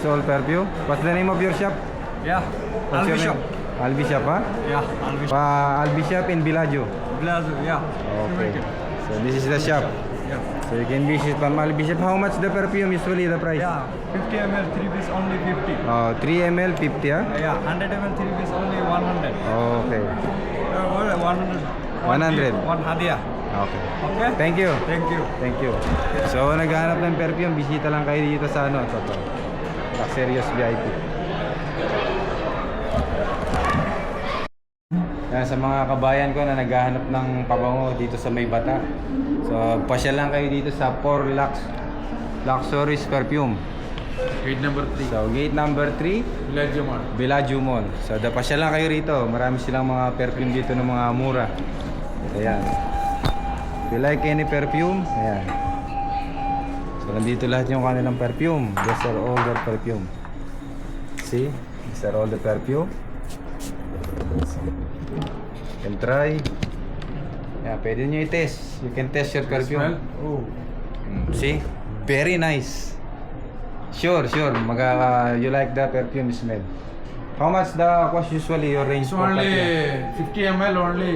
is all perfume. What's the name of your shop? Yeah. What's Albi shop. Albi shop, ha? Yeah. Albi shop. Pa Albi shop in Villaggio. Blazo. Yeah. Okay. So this is the shop. Yeah. So you can visit from Albi shop. How much the perfume usually the price? Yeah. 50 ml three piece only 50. Uh, 3 ml 50, ha? Yeah. 100 ml three piece only 100. Okay. Uh, what, 100. 100. One hadiah. Okay. Okay. Thank you. Thank you. Thank you. So, naghahanap ng perfume, bisita lang kayo dito sa ano, ito to. Luxurious VIP. Yan, sa mga kabayan ko na naghahanap ng pabango dito sa May Bata. So, pasyal lang kayo dito sa 4 Lux Luxurious Perfume. Gate number 3. So, gate number 3, Villaggio Mall. Bellagio Mall. So, pasyal lang kayo rito. Marami silang mga perfume dito ng mga mura. Ayan. If you like any perfume, ayan. So, nandito lahat yung kanilang perfume. These are all their perfume. See? These are all the perfume. You can try. Yeah, pwede nyo i-test. You can test your perfume. Oh. Mm, See? Very nice. Sure, sure. Mag, uh, you like the perfume smell. How much the cost usually your range for only perfume? 50 ml, only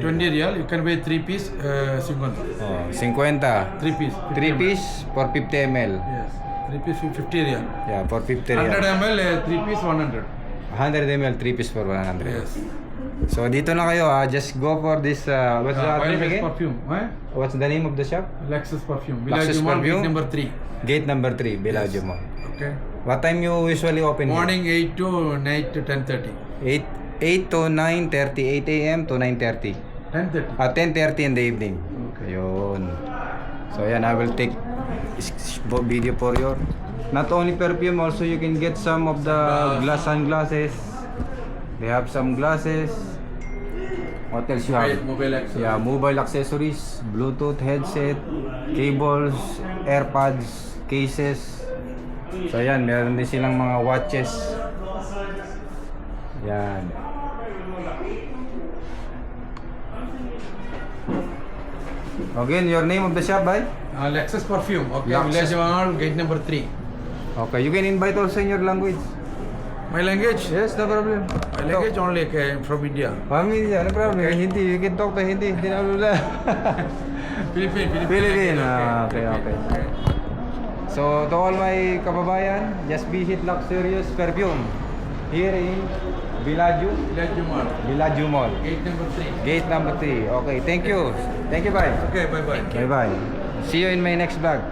20 real. You can buy 3 piece, uh, 50. Oh, 50. 3 piece. 50 3 ml. piece for 50 ml. Yes. 3 piece, 50 real. Yeah, for 50 100 real. ml, uh, 3 piece, 100. 100 ml, 3 piece for 100. Yes. So dito na kayo ah. Just go for this uh, what's the Uh, address Lexus again? perfume. Eh? What's the name of the shop? Lexus perfume. Lexus Mall, perfume? gate number 3. Gate number 3, Bellagio Mall. Okay. What time you usually open? here? Morning 8 to night to 10.30. 8 8 to 9:30, 8 a.m. to 9:30. 10.30. At 10.30 in the evening. Okay. Ayun. So yan, I will take s- s- video for your not only perfume, also you can get some of the glass sunglasses. They have some glasses. What else you have? Mobile accessories. Yeah, mobile accessories, Bluetooth headset, cables, AirPods, cases. So yan, meron din silang mga watches. Yan. Again, your name of the shop, bye? Uh, Lexus perfume. Okay. Lexus. Villaggio Mall, gate number 3. Okay, you can invite also in your language. My language? Yes, no problem. My language only okay, from India. Family, no problem. Hindi, you can talk to Hindi. Hindi na wala. Philippine, Philippine. Philippine, ah, okay, Philippine. So, to all my kababayan, just visit Luxurious Perfume here in Bellagio, Villaggio Mall, Bellagio Mall. gate number 3. Gate number 3. Okay, thank you. Thank you, bye. Okay, bye-bye. Bye-bye. See you in my next vlog.